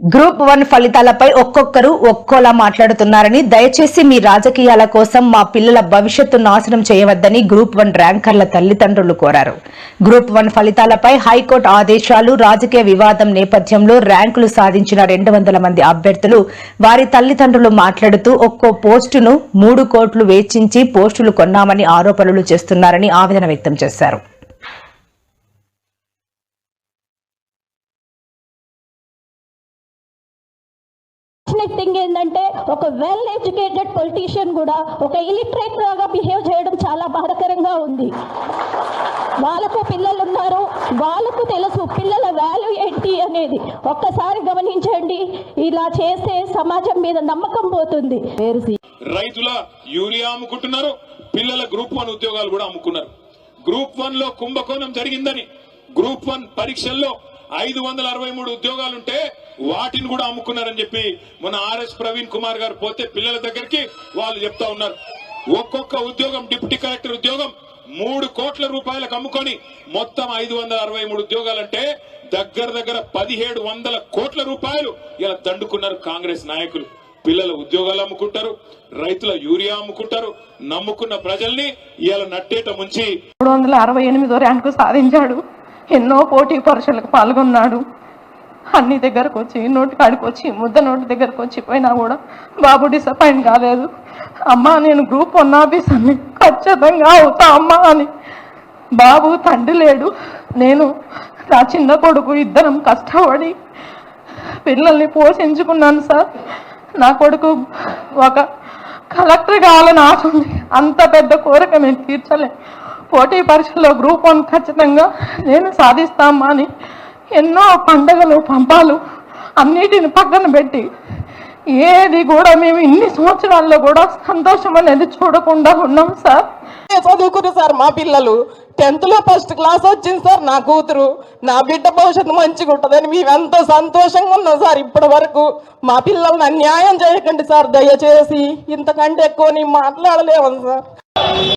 Group one ఫలితాలపై ఒక్కొక్కరు ఒక్కోలా మాట్లాడుతున్నారని దయచేసి మీ రాజకీయాల కోసం మా పిల్లల భవిష్యత్తు నాశనం చేయవద్దని గ్రూప్ వన్ ర్యాంకర్ల తల్లిదండ్రులు కోరారు. గ్రూప్ వన్ ఫలితాలపై హైకోర్టు ఆదేశాలు రాజకీయ వివాదం నేపథ్యంలో ర్యాంకులు సాధించిన రెండు వందల మంది అభ్యర్థులు వారి తల్లిదండ్రులు మాట్లాడుతూ ఒక్కో పోస్టును మూడు కోట్లు వేచించి పోస్టులు కొన్నామని ఆరోపణలు చేస్తున్నారని ఆవేదన వ్యక్తం చేశారు. అన్ఫార్చునేట్ థింగ్ ఏంటంటే ఒక వెల్ ఎడ్యుకేటెడ్ పొలిటీషియన్ కూడా ఒక ఇలిటరేట్ లాగా బిహేవ్ చేయడం చాలా బాధకరంగా ఉంది. వాళ్ళకు పిల్లలు ఉన్నారు. వాళ్ళకు తెలుసు పిల్లల వాల్యూ ఏంటి అనేది. ఒక్కసారి గమనించండి. ఇలా చేస్తే సమాజం మీద నమ్మకం పోతుంది. రైతుల యూరియా అమ్ముకుంటున్నారు. పిల్లల గ్రూప్ వన్ ఉద్యోగాలు కూడా అమ్ముకున్నారు. గ్రూప్ వన్లో కుంభకోణం జరిగిందని గ్రూప్ వన్ పరీక్షల్లో ఐదు వందల అరవై మూడు ఉద్యోగాలుంటే వాటిని కూడా అమ్ముకున్నారని చెప్పి మన ఆర్ఎస్ ప్రవీణ్ కుమార్ గారు పోతే పిల్లల దగ్గరికి వాళ్ళు చెప్తా ఉన్నారు. ఒక్కొక్క ఉద్యోగం డిప్యూటీ కలెక్టర్ ఉద్యోగం మూడు కోట్ల రూపాయలకు అమ్ముకొని మొత్తం ఐదు వందల అరవై మూడు ఉద్యోగాలంటే దగ్గర దగ్గర పదిహేడు వందల కోట్ల రూపాయలు ఇలా దండుకున్నారు కాంగ్రెస్ నాయకులు. పిల్లల ఉద్యోగాలు అమ్ముకుంటారు రైతుల యూరియా అమ్ముకుంటారు నమ్ముకున్న ప్రజల్ని ఇలా నట్టేట ముంచి మూడు వందల అరవై ఎనిమిదో ర్యాంకు సాధించాడు. ఎన్నో పోటీ పరీక్షలకు పాల్గొన్నాడు. అన్ని దగ్గరకు వచ్చి నోటి కాడికి వచ్చి ముద్ద నోటి దగ్గరకు వచ్చి పోయినా కూడా బాబు డిసప్పాయింట్ కాలేదు. అమ్మా నేను గ్రూప్ వన్ ఆఫీసర్ని ఖచ్చితంగా అవుతా అమ్మా అని. బాబు తండ్రి లేడు. నేను నా చిన్న కొడుకు ఇద్దరం కష్టపడి పిల్లల్ని పోషించుకున్నాను సార్. నా కొడుకు ఒక కలెక్టర్ కావాలని ఆశ ఉంది. అంత పెద్ద కోరిక మేము తీర్చలేము పోటీ పరీక్షల్లో గ్రూప్ వన్ ఖచ్చితంగా నేను సాధిస్తామా అని ఎన్నో పండగలు పంపాలు అన్నిటిని పక్కన పెట్టి ఏది కూడా మేము ఇన్ని సంవత్సరాల్లో కూడా సంతోషం అనేది చూడకుండా ఉన్నాం సార్. చదువుకురు సార్ మా పిల్లలు? టెన్త్లో ఫస్ట్ క్లాస్ వచ్చింది సార్ నా కూతురు. నా బిడ్డ భవిష్యత్తు మంచిగా ఉంటుందని మేము ఎంతో సంతోషంగా ఉన్నాం సార్ ఇప్పటి వరకు మా పిల్లల్ని అన్యాయం చేయకండి సార్ దయచేసి. ఇంతకంటే ఎక్కువ నేను మాట్లాడలేము సార్.